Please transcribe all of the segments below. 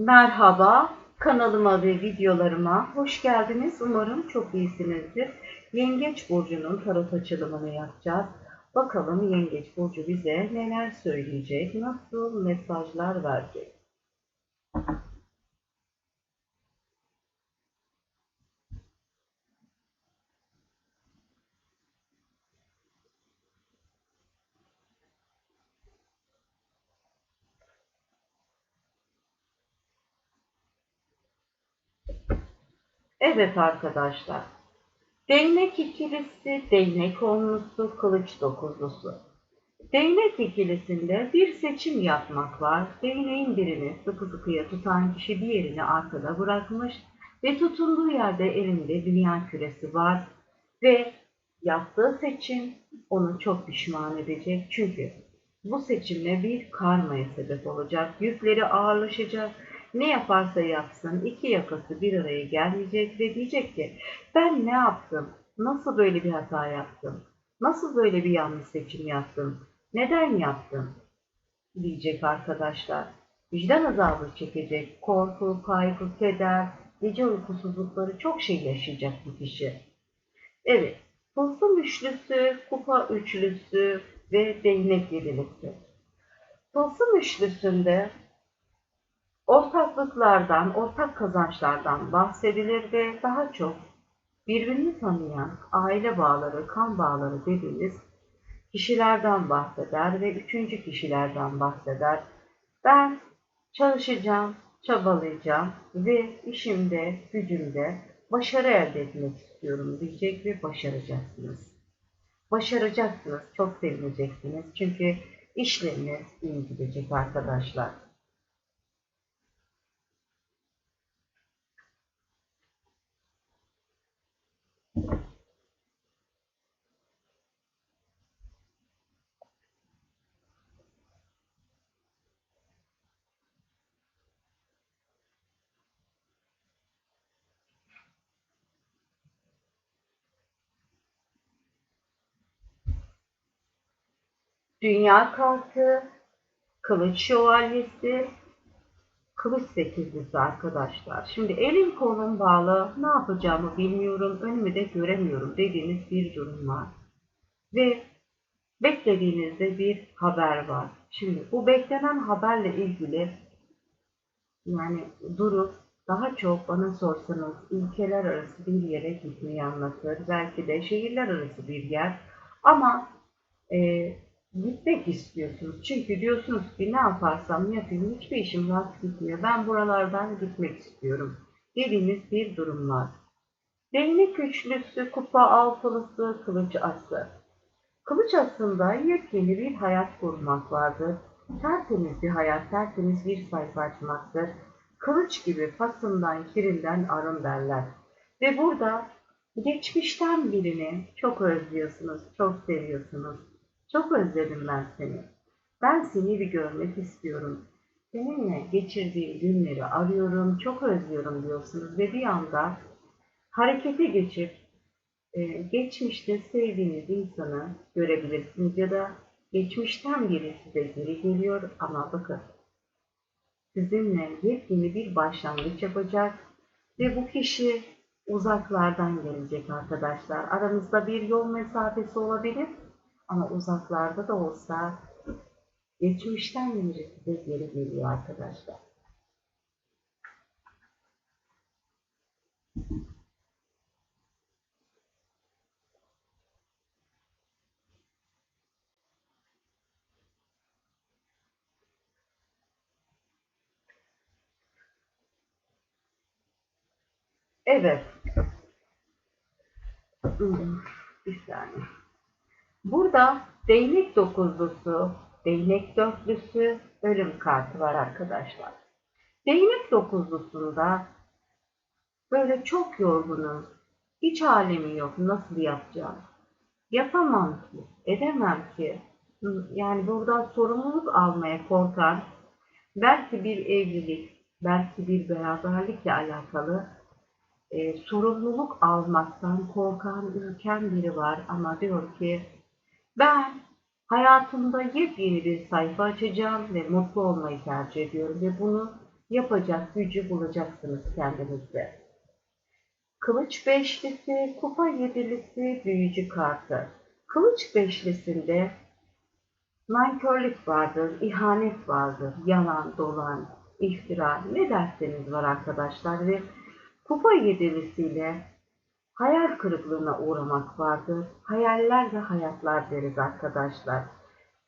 Merhaba, kanalıma ve videolarıma hoş geldiniz. Umarım çok iyisinizdir. Yengeç Burcu'nun tarot açılımını yapacağız. Bakalım Yengeç Burcu bize neler söyleyecek, nasıl mesajlar verecek. Evet arkadaşlar. Değnek ikilisi, değnek onlusu, kılıç dokuzlusu. Değnek ikilisinde bir seçim yapmak var. Değneğin birini sıkı sıkıya tutan kişi diğerini arkada bırakmış ve tutunduğu yerde elinde dünya küresi var ve yaptığı seçim onu çok pişman edecek. Çünkü bu seçimle bir karmaya sebep olacak. Yükleri ağırlaşacak ne yaparsa yapsın iki yakası bir araya gelmeyecek ve diyecek ki ben ne yaptım? Nasıl böyle bir hata yaptım? Nasıl böyle bir yanlış seçim yaptım? Neden yaptım? Diyecek arkadaşlar. Vicdan azabı çekecek. Korku, kaygı, keder, gece uykusuzlukları çok şey yaşayacak bu kişi. Evet. Tılsım üçlüsü, kupa üçlüsü ve değnek yedilisi. Tılsım üçlüsünde ortaklıklardan, ortak kazançlardan bahsedilir ve daha çok birbirini tanıyan aile bağları, kan bağları dediğimiz kişilerden bahseder ve üçüncü kişilerden bahseder. Ben çalışacağım, çabalayacağım ve işimde, gücümde başarı elde etmek istiyorum diyecek ve başaracaksınız. Başaracaksınız, çok sevineceksiniz çünkü işleriniz iyi gidecek arkadaşlar. Dünya kartı, kılıç şövalyesi, kılıç sekizlisi arkadaşlar. Şimdi elim kolum bağlı, ne yapacağımı bilmiyorum, önümü de göremiyorum dediğiniz bir durum var. Ve beklediğinizde bir haber var. Şimdi bu beklenen haberle ilgili yani durup daha çok bana sorsanız ülkeler arası bir yere gitmeyi anlatır. Belki de şehirler arası bir yer. Ama e, gitmek istiyorsunuz. Çünkü diyorsunuz ki ne yaparsam yapayım hiçbir işim rast gitmiyor. Ben buralardan gitmek istiyorum. Dediğiniz bir durum var. Değnek üçlüsü, kupa altılısı, kılıç ası. Kılıç asında yepyeni bir hayat kurmak vardır. Tertemiz bir hayat, tertemiz bir sayfa açmaktır. Kılıç gibi pasından, kirinden arın derler. Ve burada geçmişten birini çok özlüyorsunuz, çok seviyorsunuz. Çok özledim ben seni. Ben seni bir görmek istiyorum. Seninle geçirdiğim günleri arıyorum, çok özlüyorum diyorsunuz ve bir anda harekete geçip e, geçmişte sevdiğiniz insanı görebilirsiniz ya da geçmişten biri size geri geliyor ama bakın sizinle yepyeni bir başlangıç yapacak ve bu kişi uzaklardan gelecek arkadaşlar. Aranızda bir yol mesafesi olabilir ama uzaklarda da olsa geçmişten birisi de geri geliyor arkadaşlar. Evet. Hmm, bir saniye. Burada değnek dokuzlusu, değnek dörtlüsü, ölüm kartı var arkadaşlar. Değnek dokuzlusunda böyle çok yorgunum. Hiç halimi yok. Nasıl yapacağım? Yapamam ki. Edemem ki. Yani burada sorumluluk almaya korkan, belki bir evlilik, belki bir beraberlikle alakalı e, sorumluluk almaktan korkan, ürken biri var ama diyor ki ben hayatımda yepyeni bir sayfa açacağım ve mutlu olmayı tercih ediyorum ve bunu yapacak gücü bulacaksınız kendinizde. Kılıç beşlisi, kupa yedilisi, büyücü kartı. Kılıç beşlisinde nankörlük vardır, ihanet vardır, yalan, dolan, iftira, ne derseniz var arkadaşlar ve kupa yedilisiyle hayal kırıklığına uğramak vardır. Hayaller ve hayatlar deriz arkadaşlar.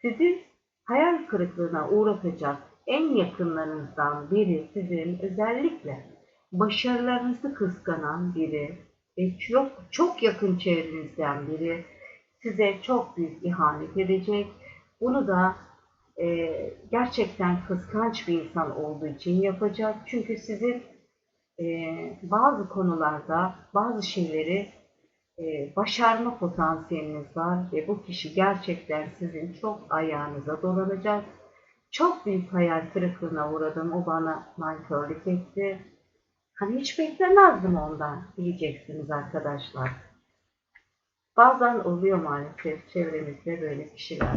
Sizi hayal kırıklığına uğratacak en yakınlarınızdan biri sizin özellikle başarılarınızı kıskanan biri ve çok, çok yakın çevrenizden biri size çok büyük ihanet edecek. Bunu da e, gerçekten kıskanç bir insan olduğu için yapacak. Çünkü sizin e, bazı konularda bazı şeyleri e, başarma potansiyeliniz var ve bu kişi gerçekten sizin çok ayağınıza dolanacak. Çok büyük hayal kırıklığına uğradım. O bana nankörlük etti. Hani hiç beklemezdim ondan diyeceksiniz arkadaşlar. Bazen oluyor maalesef çevremizde böyle kişiler.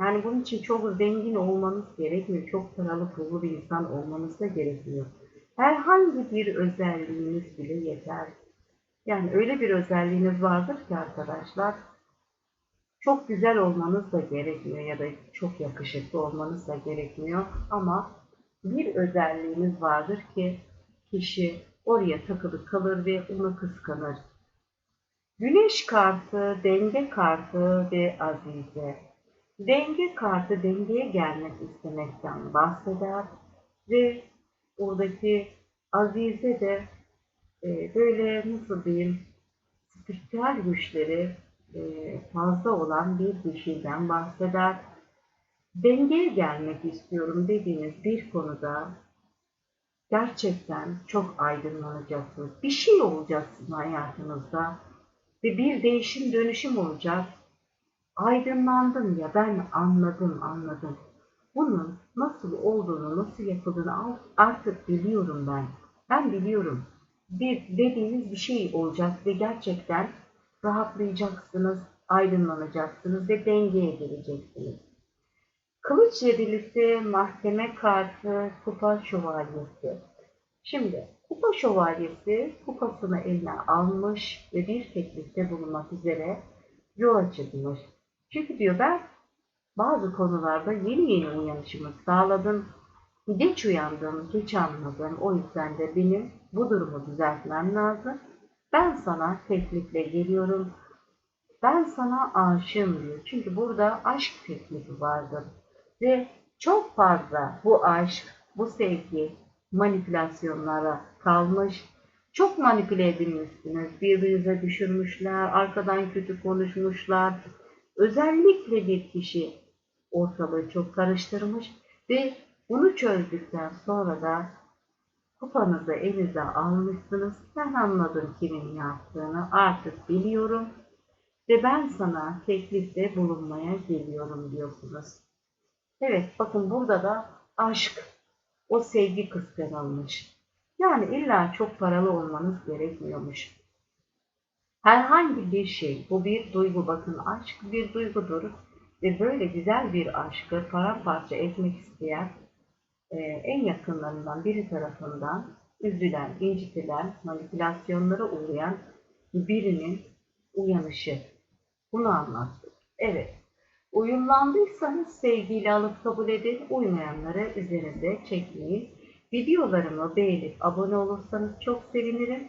Yani bunun için çok zengin olmanız gerekmiyor. Çok paralı pullu bir insan olmanız da gerekmiyor. Herhangi bir özelliğiniz bile yeter. Yani öyle bir özelliğiniz vardır ki arkadaşlar çok güzel olmanız da gerekmiyor ya da çok yakışıklı olmanız da gerekmiyor ama bir özelliğiniz vardır ki kişi oraya takılı kalır ve onu kıskanır. Güneş kartı, denge kartı ve azize. Denge kartı dengeye gelmek istemekten bahseder ve oradaki azize de e, böyle nasıl diyeyim spiritüel güçleri e, fazla olan bir kişiden bahseder. Dengeye gelmek istiyorum dediğiniz bir konuda gerçekten çok aydınlanacaksınız. Bir şey olacaksın hayatınızda ve bir değişim dönüşüm olacak. Aydınlandım ya ben anladım anladım. Bunun nasıl olduğunu, nasıl yapıldığını artık biliyorum ben. Ben biliyorum. Bir dediğiniz bir şey olacak ve gerçekten rahatlayacaksınız, aydınlanacaksınız ve dengeye geleceksiniz. Kılıç yedilisi, mahkeme kartı, kupa şövalyesi. Şimdi kupa şövalyesi kupasını eline almış ve bir teklifte bulunmak üzere yola çıkmış. Çünkü diyor ben bazı konularda yeni yeni uyanışımı sağladım. Geç uyandım, geç anladım. O yüzden de benim bu durumu düzeltmem lazım. Ben sana teklifle geliyorum. Ben sana aşığım diyor. Çünkü burada aşk teklifi vardır. Ve çok fazla bu aşk, bu sevgi manipülasyonlara kalmış. Çok manipüle edilmişsiniz. Birbirinize düşürmüşler, arkadan kötü konuşmuşlar. Özellikle bir kişi ortalığı çok karıştırmış ve bunu çözdükten sonra da kupanızı elinize almışsınız. Ben anladım kimin yaptığını artık biliyorum ve ben sana teklifte bulunmaya geliyorum diyorsunuz. Evet bakın burada da aşk, o sevgi kıskanılmış. Yani illa çok paralı olmanız gerekmiyormuş. Herhangi bir şey, bu bir duygu bakın aşk bir duygudur ve böyle güzel bir aşkı paramparça etmek isteyen e, en yakınlarından biri tarafından üzülen, incitilen, manipülasyonlara uğrayan birinin uyanışı. Bunu anlattık. Evet. Uyumlandıysanız sevgiyle alıp kabul edin. Uymayanları üzerinde çekmeyin. Videolarımı beğenip abone olursanız çok sevinirim.